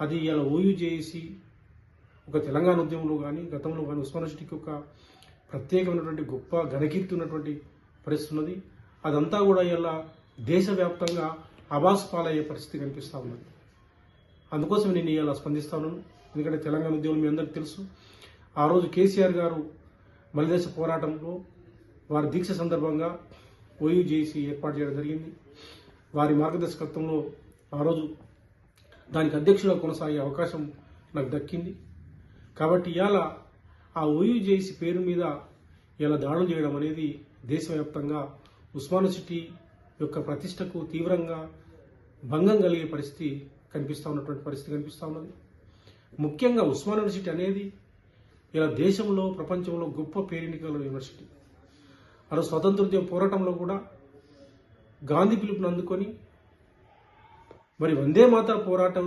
అది ఇలా ఓయూ చేసి ఒక తెలంగాణ ఉద్యమంలో కానీ గతంలో కానీ ఉస్మాన్ ఒక ప్రత్యేకమైనటువంటి గొప్ప ఘనకీర్తి ఉన్నటువంటి పరిస్థితి ఉన్నది. అదంతా కూడా ఇలా దేశవ్యాప్తంగా అబాస్ పాలయ్యే పరిస్థితి కనిపిస్తూ ఉన్నది. అందుకోసం నేను ఇలా స్పందిస్తాను ఎందుకంటే తెలంగాణ ఉద్యమం మీ అందరికీ తెలుసు. ఆ రోజు కేసీఆర్ గారు మలిదేశ పోరాటంలో వారి దీక్ష సందర్భంగా ఓయూ చేసి ఏర్పాటు చేయడం జరిగింది. వారి మార్గదర్శకత్వంలో ఆ రోజు దానికి అధ్యక్షుడిగా కొనసాగే అవకాశం నాకు దక్కింది. కాబట్టి ఇవాళ ఆ ఓయూ చేసి పేరు మీద ఇలా దాడులు చేయడం అనేది దేశవ్యాప్తంగా ఉస్మాన్ సిటీ యొక్క ప్రతిష్టకు తీవ్రంగా భంగం కలిగే పరిస్థితి కనిపిస్తూ ఉన్నటువంటి పరిస్థితి కనిపిస్తూ ఉన్నది. ముఖ్యంగా ఉస్మాన్ యూనివర్సిటీ అనేది ఇలా దేశంలో ప్రపంచంలో గొప్ప పేరెన్నికల యూనివర్సిటీ. అలా స్వతంత్రోద్యమ పోరాటంలో కూడా గాంధీ పిలుపుని అందుకొని మరి వందే మాతర పోరాటం